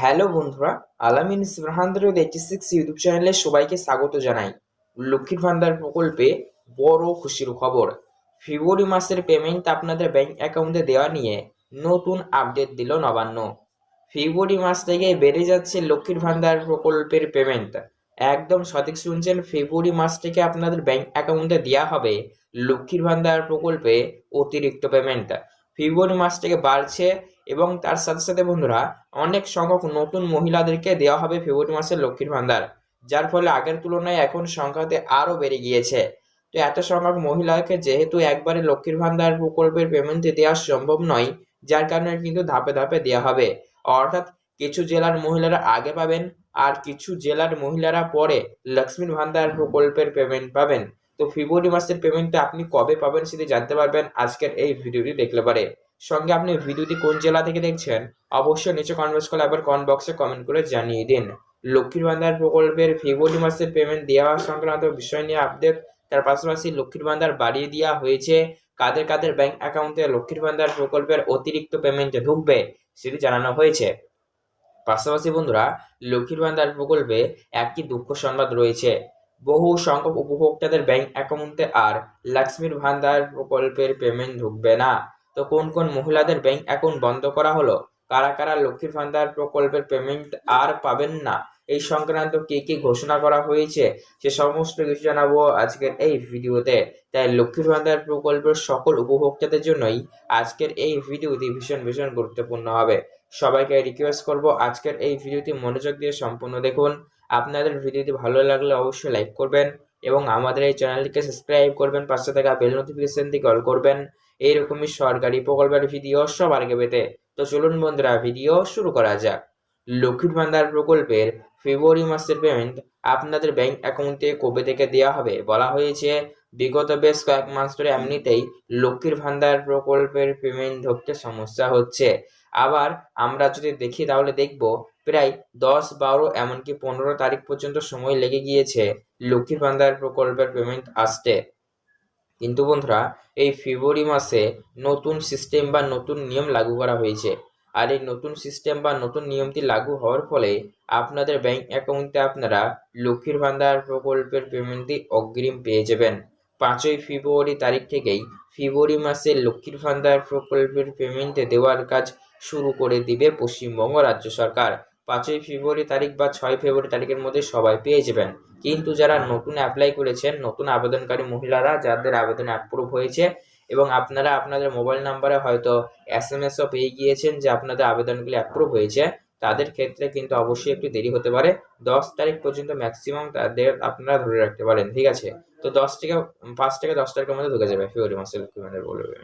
Hello বন্ধুরা, আলামিন eighty six YouTube চ্যানেলে সবাইকে স্বাগত জানাই। লক্ষ্মীর ভান্ডার প্রকল্পে বড় খুশির খবর। ফেব্রুয়ারি মাসের পেমেন্ট আপনাদের ব্যাংক অ্যাকাউন্টে দেওয়া নিয়ে নতুন আপডেট দিল নবান্ন। ফেব্রুয়ারি মাস থেকে বেড়ে যাচ্ছে লক্ষ্মীর ভান্ডার প্রকল্পের পেমেন্ট একদম সঠিক শুনছেন, ফেব্রুয়ারি মাস থেকে আপনাদের ব্যাংক অ্যাকাউন্টে দেওয়া হবে লক্ষ্মীর ভান্ডার প্রকল্পে অতিরিক্ত পেমেন্ট ফেব্রুয়ারি মাস থেকে বাড়ছে এবং তার সাথে সাথে বন্ধুরা, অনেক সংখ্যক নতুন মহিলাদেরকে দেওয়া হবে ফেব্রুয়ারি মাসের লক্ষ্মীর ভান্ডার, যার ফলে আগের তুলনায় এখন সংখ্যাতে আরও বেড়ে গিয়েছে। তো এত সংখ্যক মহিলাকে যেহেতু একবারে লক্ষ্মীর ভান্ডার প্রকল্পের পেমেন্টে দেওয়া সম্ভব নয়, যার কারণে কিন্তু ধাপে ধাপে দেওয়া হবে। অর্থাৎ কিছু জেলার মহিলারা আগে পাবেন আর কিছু জেলার মহিলারা পরে লক্ষ্মীর ভান্ডার প্রকল্পের পেমেন্ট পাবেন। তো ফেব্রুয়ারি মাসের পেমেন্টটা আপনি কবে পাবেন সেটি জানতে পারবেন আজকের এই ভিডিওটি দেখলে পারে। সঙ্গে আপনি ভিডিওটি কোন জেলা থেকে দেখছেন, অবশ্যই নিচে কনভার্স করে আবার কমেন্ট বক্সে কমেন্ট করে জানিয়ে দিন। লক্ষ্মীর ভান্ডার প্রকল্পের ফেব্রুয়ারি মাসের পেমেন্ট দেওয়া সংক্রান্ত বিষয় নিয়ে আপডেট তার পাশাপাশি লক্ষ্মীর ভান্ডার বাড়িয়ে দেওয়া হয়েছে। কাদের কাদের ব্যাংক অ্যাকাউন্টে লক্ষ্মীর ভান্ডার প্রকল্পের অতিরিক্ত পেমেন্ট ঢুকবে সেটি জানানো হয়েছে। পাশাপাশি বন্ধুরা, লক্ষ্মীর ভান্ডার প্রকল্পে একটি দুঃখ সংবাদ রয়েছে। বহু সংখ্যক উপভোক্তাদের ব্যাংক অ্যাকাউন্টে আর লক্ষ্মীর ভান্ডার প্রকল্পের পেমেন্ট ঢুকবে না। তো কোন কোন মহিলাদের ব্যাংক অ্যাকাউন্ট বন্ধ করা হলো? কারা কারা লক্ষ্মীর ভান্ডার প্রকল্পের পেমেন্ট আর পাবেন না? এই সংক্রান্ত কি কি ঘোষণা করা হয়েছে? সে সমস্ত কিছু জানাব আজকের এই ভিডিওতে। তাই লক্ষ্মীর ভান্ডার প্রকল্পের সকল উপভোক্তাদের জন্যই আজকের এই ভিডিওটি ভীষণ ভীষণ গুরুত্বপূর্ণ হবে। সবাইকে রিকোয়েস্ট করব আজকের এই ভিডিওটি মনোযোগ দিয়ে সম্পূর্ণ দেখুন। আপনাদের ভিডিওটি ভালো লাগলে অবশ্যই লাইক করবেন এবং আমাদের এই চ্যানেলটিকে সাবস্ক্রাইব করবেন, পাশে থাকা বেল নোটিফিকেশনটি কল করবেন। এইরকমই সরকারি প্রকল্পের ভিডিও সবার আগে পেতে তো চলুন বন্ধুরা, ভিডিও শুরু করা যাক। লক্ষ্মীর ভান্ডার প্রকল্পের ফেব্রুয়ারি মাসের পেমেন্ট আপনাদের ব্যাংক অ্যাকাউন্টে কবে থেকে দেওয়া হবে? বলা হয়েছে, বিগত বেশ কয়েক মাস ধরে এমনিতেই লক্ষ্মীর ভান্ডার প্রকল্পের পেমেন্ট ধরতে সমস্যা হচ্ছে। আবার আমরা যদি দেখি, তাহলে দেখব প্রায় দশ, বারো, এমনকি পনেরো তারিখ পর্যন্ত সময় লেগে গিয়েছে লক্ষ্মীর ভান্ডার প্রকল্পের পেমেন্ট আসতে। কিন্তু বন্ধুরা এই ফেব্রুয়ারি মাসে নতুন সিস্টেম বা নতুন নিয়ম লাগু করা হয়েছে। আর এই নতুন সিস্টেম বা নতুন নিয়মটি লাগু হওয়ার ফলে আপনাদের ব্যাংক অ্যাকাউন্টে আপনারা লক্ষ্মীর ভান্ডার প্রকল্পের পেমেন্টটি অগ্রিম পেয়ে যাবেন। পাঁচই ফেব্রুয়ারি তারিখ থেকেই ফেব্রুয়ারি মাসে লক্ষ্মীর ভান্ডার প্রকল্পের পেমেন্টে দেওয়ার কাজ শুরু করে দিবে পশ্চিমবঙ্গ রাজ্য সরকার। পাঁচই ফেব্রুয়ারি তারিখ বা ছয় ফেব্রুয়ারি তারিখের মধ্যে সবাই পেয়ে যাবেন। কিন্তু যারা নতুন অ্যাপ্লাই করেছেন, নতুন আবেদনকারী মহিলারা, যাদের আবেদন অ্যাপ্রুভ হয়েছে এবং আপনারা আপনাদের মোবাইল নাম্বারে হয়তো এস এম এসও পেয়ে গিয়েছেন যে আপনাদের আবেদনগুলি অ্যাপ্রুভ হয়েছে, তাদের ক্ষেত্রে কিন্তু অবশ্যই একটু দেরি হতে পারে। দশ তারিখ পর্যন্ত ম্যাক্সিমাম তাদের আপনারা ধরে রাখতে পারেন, ঠিক আছে? তো দশ থেকে, পাঁচ থেকে দশ তারিখের মধ্যে ঢুকে যাবে ফেব্রুয়ারি মাসের লক্ষ্মী ভান্ডার বলবে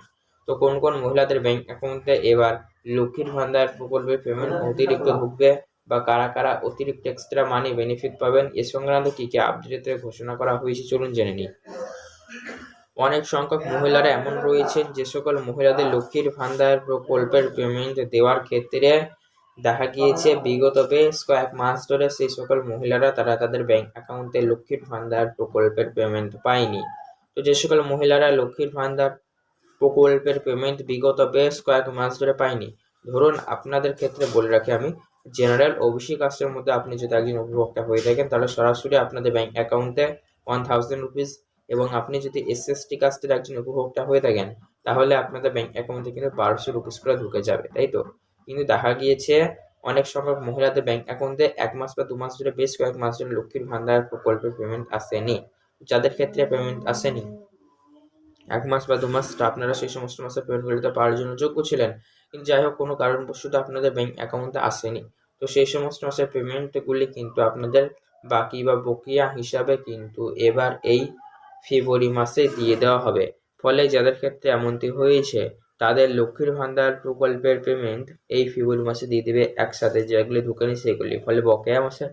তো কোন কোন মহিলাদের ব্যাংক অ্যাকাউন্টে এবার লক্ষ্মীর ভান্ডার প্রকল্পের পেমেন্ট অতিরিক্ত ঢুকবে? বা কারা কারা অতিরিক্ত এক্সট্রা মানি বেনিফিট পাবেন, এ সংক্রান্ত কী কী আপডেটে ঘোষণা করা হয়েছে চলুন জেনে নিই। অনেক সংখ্যক মহিলারা এমন রয়েছেন যে সকল মহিলাদের লক্ষ্মীর ভান্ডার প্রকল্পের পেমেন্ট দেওয়ার ক্ষেত্রে দেখা গিয়েছে বিগত বেশ কয়েক মাস ধরে সেই সকল মহিলারা তারা তাদের ব্যাংক অ্যাকাউন্টে লক্ষ্মীর ভান্ডার প্রকল্পের পেমেন্ট পায়নি। তো যে সকল মহিলারা লক্ষ্মীর ভান্ডার প্রকল্পের পেমেন্ট বিগত বেশ কয়েক মাস ধরে পায়নি, ধরুন আপনাদের ক্ষেত্রে বলে রাখি আমি জেনারেল ওবিসি কাস্টের মধ্যে আপনি যদি একজন উপভোক্তা হয়ে থাকেন, তাহলে সরাসরি আপনাদের ব্যাংক অ্যাকাউন্টে ওয়ান থাউজেন্ড রুপিস এবং আপনি যদি এসএসটি কাস্টের একজন উপভোক্তা হয়ে থাকেন, তাহলে আপনাদের ব্যাংক অ্যাকাউন্টে কিন্তু বারোশো রুপিস করে ঢুকে যাবে, তাই তো? কিন্তু দেখা গিয়েছে অনেক সংখ্যক মহিলাদের ব্যাংক অ্যাকাউন্টে এক মাস বা দু মাস ধরে বেশ কয়েক মাস ধরে লক্ষ্মীর ভান্ডার প্রকল্পের পেমেন্ট আসেনি, যাদের ক্ষেত্রে পেমেন্ট আসেনি। এক মাস বা দু মাস আপনারা সেই সমস্ত মাসের পেমেন্টগুলিতে পাওয়ার জন্য যোগ্য ছিলেন। কিন্তু যাই হোক কোনো কারণবশত আপনাদের ব্যাংক অ্যাকাউন্টে আসেনি। তো সেই সমস্ত মাসের পেমেন্টগুলি কিন্তু আপনাদের বাকি বা বকেয়া হিসাবে কিন্তু এবার এই ফেব্রুয়ারি মাসে দিয়ে দেওয়া হবে। ফলে যাদের ক্ষেত্রে এমনটি হয়েছে, তাদের লক্ষ্মীর ভান্ডার প্রকল্পের পেমেন্ট এই ফেব্রুয়ারি মাসে দিয়ে দেবে একসাথে। যেগুলি ঢুকেনি, সেগুলি। ফলে বকেয়া মাসে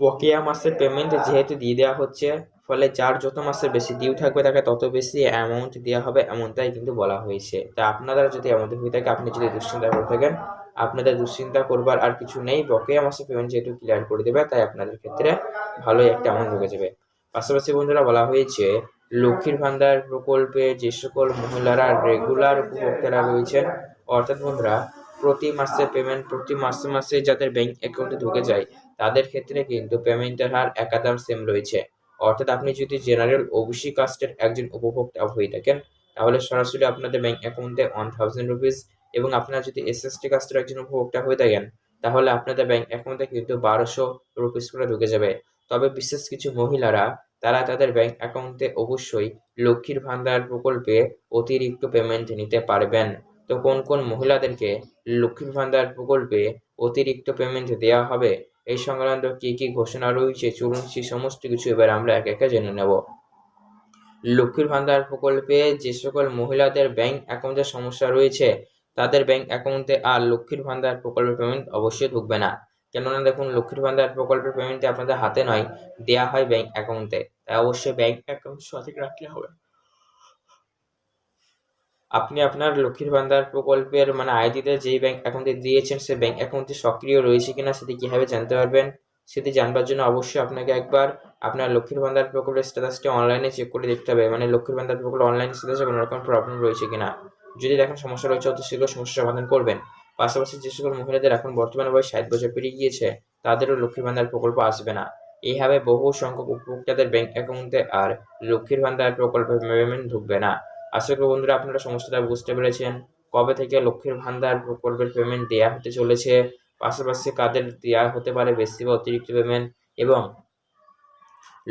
বকেয়া মাসের পেমেন্ট যেহেতু দিয়ে দেওয়া হচ্ছে ফলে যার যত মাসের বেশি ডিউ থাকবে তাকে তত বেশি অ্যামাউন্ট দেওয়া হবে, এমনটাই কিন্তু বলা হয়েছে। তা আপনারা যদি এমনটি হয়ে থাকে, আপনি যদি দুশ্চিন্তা করে থাকেন, আপনাদের দুশ্চিন্তা করবার আর কিছু নেই। বকেয়া মাসের পেমেন্ট যেহেতু ক্লিয়ার করে দেবে, তাই আপনাদের ক্ষেত্রে ভালোই একটা অ্যামাউন্ট ঢুকে যাবে। পাশাপাশি বন্ধুরা, বলা হয়েছে, লক্ষ্মীর ভান্ডার প্রকল্পে যে সকল মহিলারা রেগুলার উপভোক্তারা রয়েছেন, অর্থাৎ বন্ধুরা, প্রতি মাসে পেমেন্ট প্রতি মাসে মাসে যাদের ব্যাংক অ্যাকাউন্টে ঢুকে যায়, তাদের ক্ষেত্রে কিন্তু পেমেন্টের হার একাদাম সেম রয়েছে। অর্থাৎ আপনি যদি জেনারেল ওবিসি কাস্টের একজন উপভোক্তা হয়ে থাকেন, তাহলে সরাসরি আপনাদের ব্যাংক অ্যাকাউন্টে ওয়ান থাউজেন্ড রুপিস এবং আপনারা যদি এসএসটি কাস্টের একজন উপভোক্তা হয়ে থাকেন, তাহলে আপনাদের ব্যাংক অ্যাকাউন্টে কিন্তু বারোশো রুপিস করে ঢুকে যাবে। তবে বিশেষ কিছু মহিলারা, তারা তাদের ব্যাংক অ্যাকাউন্টে অবশ্যই লক্ষ্মীর ভান্ডার প্রকল্পে অতিরিক্ত পেমেন্ট নিতে পারবেন। তো কোন কোন মহিলাদেরকে লক্ষ্মীর ভান্ডার প্রকল্পে অতিরিক্ত পেমেন্ট দেওয়া হবে? এই সংক্রান্ত কি কি ঘোষণা রয়েছে? চলুন সেই সমস্ত কিছু এবার আমরা এক একে জেনে নেব। লক্ষ্মীর ভান্ডার প্রকল্পে যে সকল মহিলাদের ব্যাংক অ্যাকাউন্টে সমস্যা রয়েছে, তাদের ব্যাংক অ্যাকাউন্টে আর লক্ষ্মীর ভান্ডার প্রকল্পের পেমেন্ট অবশ্যই ঢুকবে না। কেননা দেখুন, লক্ষ্মীর ভান্ডার প্রকল্পের পেমেন্টটি আপনাদের হাতে নয় দেওয়া হয় ব্যাংক অ্যাকাউন্টে। তাই অবশ্যই ব্যাংক অ্যাকাউন্ট সঠিক রাখতে হবে। আপনি আপনার লক্ষ্মীর ভান্ডার প্রকল্পের মানে আইডিতে যেই ব্যাংক অ্যাকাউন্টে দিয়েছেন, সে ব্যাংক অ্যাকাউন্টটি সক্রিয় রয়েছে কিনা সেটি কীভাবে জানতে পারবেন, সেটি জানবার জন্য অবশ্যই আপনাকে একবার আপনার লক্ষ্মীর ভান্ডার প্রকল্পের স্ট্যাটাসটি অনলাইনে চেক করে দেখতে হবে মানে লক্ষ্মীর ভান্ডার প্রকল্প অনলাইন স্ট্যাটাসে কোনো রকম প্রবলেম রয়েছে কিনা। যদি দেখেন সমস্যা রয়েছে, অত শীঘ্র সমস্যার সমাধান করবেন। পাশাপাশি যে সকল মহিলাদের এখন বর্তমানে বয়স ষাট বছর পেরিয়ে গিয়েছে, তাদেরও লক্ষ্মীর ভান্ডার প্রকল্প আসবে না। এইভাবে বহু সংখ্যক উপভোক্তাদের ব্যাংক অ্যাকাউন্টে আর লক্ষ্মীর ভান্ডার প্রকল্পের পেমেন্ট ঢুকবে না। আশা করি বন্ধুরা আপনারা সমস্যাটা বুঝতে পেরেছেন। কবে থেকে লক্ষ্মীর ভান্ডার প্রকল্পের পেমেন্ট দেওয়া হতে চলেছে, পাশাপাশি কাদের দেওয়া হতে পারে বেশি বা অতিরিক্ত পেমেন্ট এবং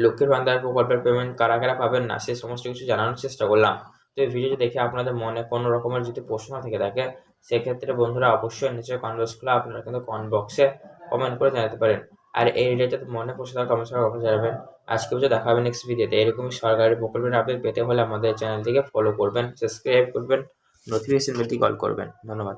লক্ষ্মীর ভান্ডার প্রকল্পের পেমেন্ট কারা কারা পাবেন না, সে সমস্ত কিছু জানানোর চেষ্টা করলাম। তো এই ভিডিওটি দেখে আপনাদের মনে কোনো রকমের যদি প্রশ্ন থেকে থাকে, সেক্ষেত্রে বন্ধুরা অবশ্যই নিচে কমেন্ট বক্সগুলো আপনারা কিন্তু কমেন্ট বক্সে কমেন্ট করে জানাতে পারেন। আর এই রিলেটেড মনে প্রশ্ন কমেন্ট করে অবশ্যই জানাবেন আজকে বুঝে দেখা হবে নেক্সট ভিডিওতে এরকমই সরকারি প্রকল্পের আপডেট পেতে হলে আমাদের চ্যানেলটিকে ফলো করবেন সাবস্ক্রাইব করবেন নোটিফিকেশন বেলটি কল করবেন। ধন্যবাদ।